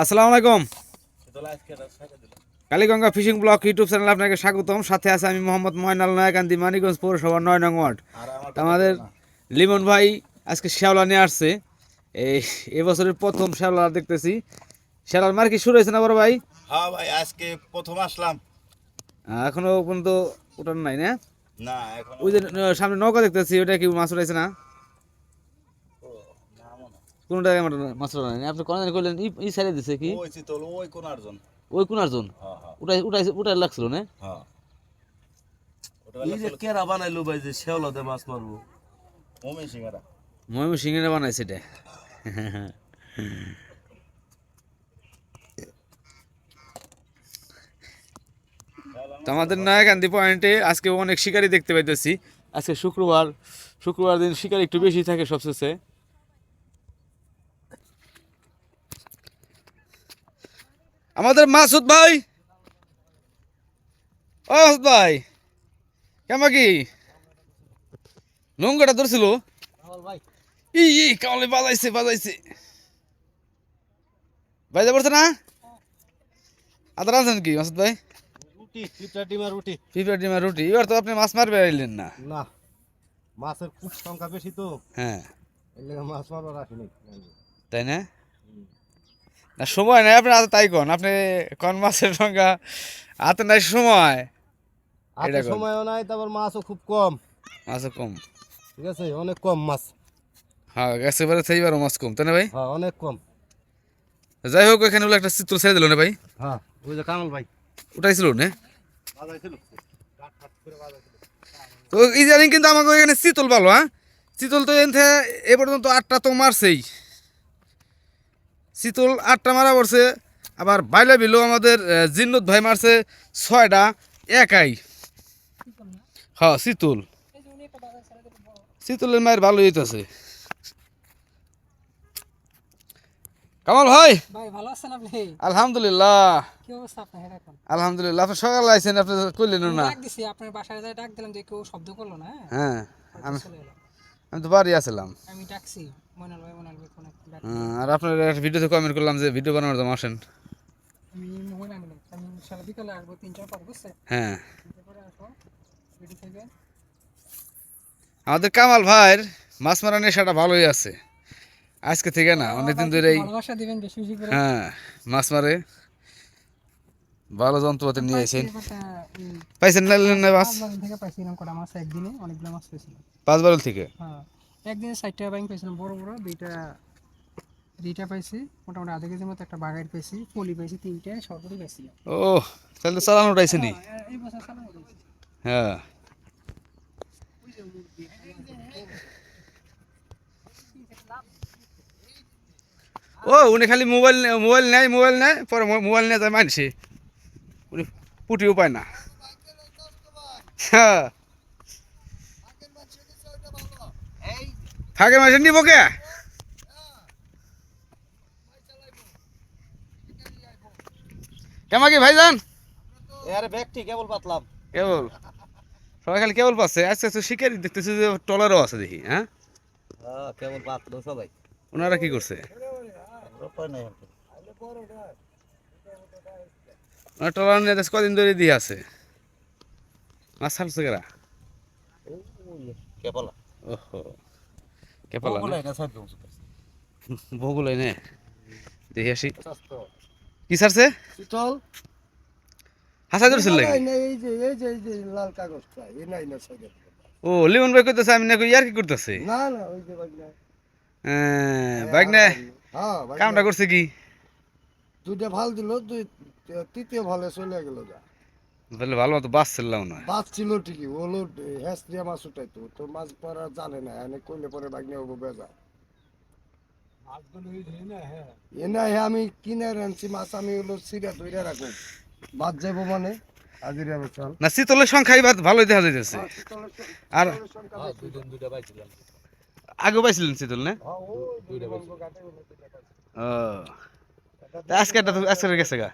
আসসালামু আলাইকুম। Kaliganga fishing block YouTube channel আপনাকে স্বাগতম। সাথে আছে আমি মোহাম্মদ ময়নাল নয়াকান্দি মানিগঞ্জ পৌরসভা নয় নং ওয়ার্ড। আমাদের লিমন ভাই আজকে শ্যাওলা নিয়ে আসছে। এই এবছরের প্রথম শ্যাওলা দেখতেছি। শ্যাওলার মার কি শুরু হয়েছে না বড় ভাই? হ্যাঁ ভাই আজকে প্রথম আসলাম। এখনও পর্যন্ত ওটার নাই না? না এখন ওই যে সামনে নৌকা দেখতেছি ওটা কি মাছ উঠাইছে না? কোনটা মাছ উঠানো নাই। আপনি কোন ই সাইডে দিছে কি? ওই চিতল ওই কোন আরজন। ওই কোন আরজন? উঠাই উঠাই উঠাই লাগছিল না? হ্যাঁ এই যে কেরা বানাইলো ভাই যে শেওলাতে মাছ মারবো? মমিন সিংহারা। ময়মু সিংহের বানাইছে এটা। তো আমাদের নয়াকান্দি পয়েন্টে আজকে অনেক শিকারি দেখতে পাইতেছি। আজকে শুক্রবার শুক্রবার দিন শিকারি একটু বেশি থাকে সবশেষে আমাদের মাসুদ ভাই। ও মাসুদ ভাই কেমন কি? নোংরাটা ধরছিল। ই ই কামলে বাজাইছে বাজাইছে। বাইজা পড়ছে না? আদার আনছেন কি মাসুদ ভাই? রুটি পিঁপড়া ডিমা এবার তো আপনি মাছ মারবে আইলেন না। না মাছের খুব সংখ্যা বেশি তো। হ্যাঁ। মাছ মারবার আসেনি। তাই না? না সময় নাই আপনি হাতে তাই কন। আপনি কন মাছের সংখ্যা হাতে নাই সময়। হাতে সময়ও নাই তারপর মাছও খুব কম। মাছও কম। ঠিক আছে? অনেক কম মাছ। হ্যাঁ গেছে বারে সেইবারও মাছ কম তাই না ভাই? হ্যাঁ অনেক কম। যাই হোক এখানে হলো একটা চিত্র ছেড়ে দিল না ভাই? হ্যাঁ ওই যে কামাল ভাই। ওটাই ছিল না বাজাইছিল তো ইদানিং কিন্তু আমাকে এখানে শীতল ভালো হ্যাঁ? শীতল তো এনথে এ পর্যন্ত আটটা তো মারছেই। শীতল আটটা মারা পড়ছে আবার বাইলা বিলো আমাদের আহ, জিন্নুত ভাই মারছে ছয়টা একাই। হ্যাঁ শীতল শীতলের মায়ের ভালো হইতেছে। কামাল ভাই? আলহামদুলিল্লাহ। আলহামদুলিল্লাহ আপনি সকালে আইছেন আপনি করলেন না। আপনার বাসায় ডাক দিলাম যে কেউ শব্দ করল না হ্যাঁ? হ্যাঁ আমি তো বাড়ি আসলাম আমি ডাকছি ময়নাল ভাই ময়নাল ভাই ফোন আর আপনার একটা ভিডিওতে কমেন্ট করলাম যে ভিডিও বানানোর জন্য আসেন। হ্যাঁ আমাদের কামাল ভাইয়ের মাছ মারা নেশাটা ভালোই আছে। আজকে থেকে না অনেকদিন ধরেই হ্যাঁ মাছ মারে। ভালো যন্ত্রপাতি নিয়ে আসেন পাইছেন না না মাছ? থেকে পাইছিলাম কটা মাছ একদিনে অনেকগুলো মাছ পেয়েছিলাম। পাঁচ বারো থেকে? হ্যাঁ একদিনে ষাটটা ব্যাংক পেয়েছিলাম বড় বড় দুইটা দুইটা পাইছি মোটামুটি আধা কেজির মতো একটা বাগাইট পেয়েছি পলি পেয়েছি তিনটে সরকারি পেয়েছিলাম ও তাহলে তো চালানো উঠাইছে নি? হয়েছে। হ্যাঁ। ও উনি খালি মোবাইল মোবাইল নেয় মোবাইল নেয় পরে মোবাইল নিয়ে যায় মানছে উনি পুটিও পায় না। হ্যাঁ। ফাঁকে মাসে নিব কে? কেমন কি ভাইজান? আরে ব্যাগটি কেবল পাতলাম। কেবল? সবাই খালি কেবল পাচ্ছে। আজকে তো শিকারি দেখতেছি যে টলারও আছে দেখি হ্যাঁ? হ্যাঁ কেবল পাতলো সবাই। ওনারা কি করছে? টলার নিয়ে কদিন ধরে দিয়ে আছে। মাছ ছাড়ছে কেরা? কেবলা। ওহো কেপালা বগুলাই নে দেখি আসি। কি ছাড়ছে? শীতল হাসা ধরছিল লাগে এই যে এই যে এই যে লাল কাগজটা এই নাই না সাইডে। ও লিমন ভাই করতেছে আমি নাকি ইয়ার কি করতেছে? না না ওই যে বাইক না বাইক না হ্যাঁ কামটা করছে কি? দুইটা ভালো দিল দুই তৃতীয় ভালে চলে গেল যা তাহলে ভালো মতো বাস ছিলাম না? মাছ ছিল ঠিকই ওলো হ্যাস দিয়ে মাছ উঠাইতো তো মাছ পরা জানে না এনে কইলে পরে বাগনে হব বেজা এ আমি কিনে আনছি মাছ আমি হলো সিরা ধরে রাখব। বাদ যাব মানে না শীতলের সংখ্যাই বাদ ভালোই দেখা যাইতেছে। আর আগে পাইছিলেন শীতল না? আজকে আজকে গেছে গা?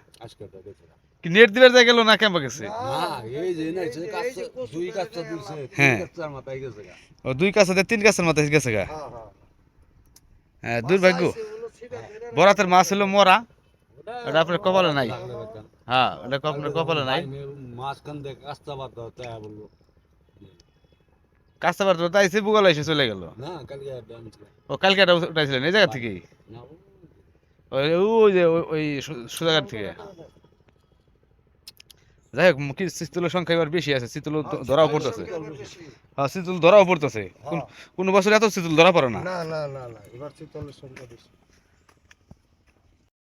কি নেট দিবার জায়গা গেল না কেমন গেছে? হ্যাঁ। দুই কাছে তিন কাছের মাথায় গেছে গা? হ্যাঁ। দুর্ভাগ্য। বরাতের মাছ হলো মরা। ওটা আপনার কপালে নাই। হ্যাঁ আপনার কপালে নাই। কাস্তাবার তাই সে এসে চলে গেল। ও, কালকে এই জায়গা ওই- ওই থেকে। যাই হোক কি শীতলের সংখ্যা এবার বেশি আছে শীতল ধরাও পড়তেছে। হ্যাঁ শীতল ধরাও পড়তেছে। কোন কোন বছর এত শীতল ধরা পড়ে না? না না না না এবার শীতলের সংখ্যা বেশি।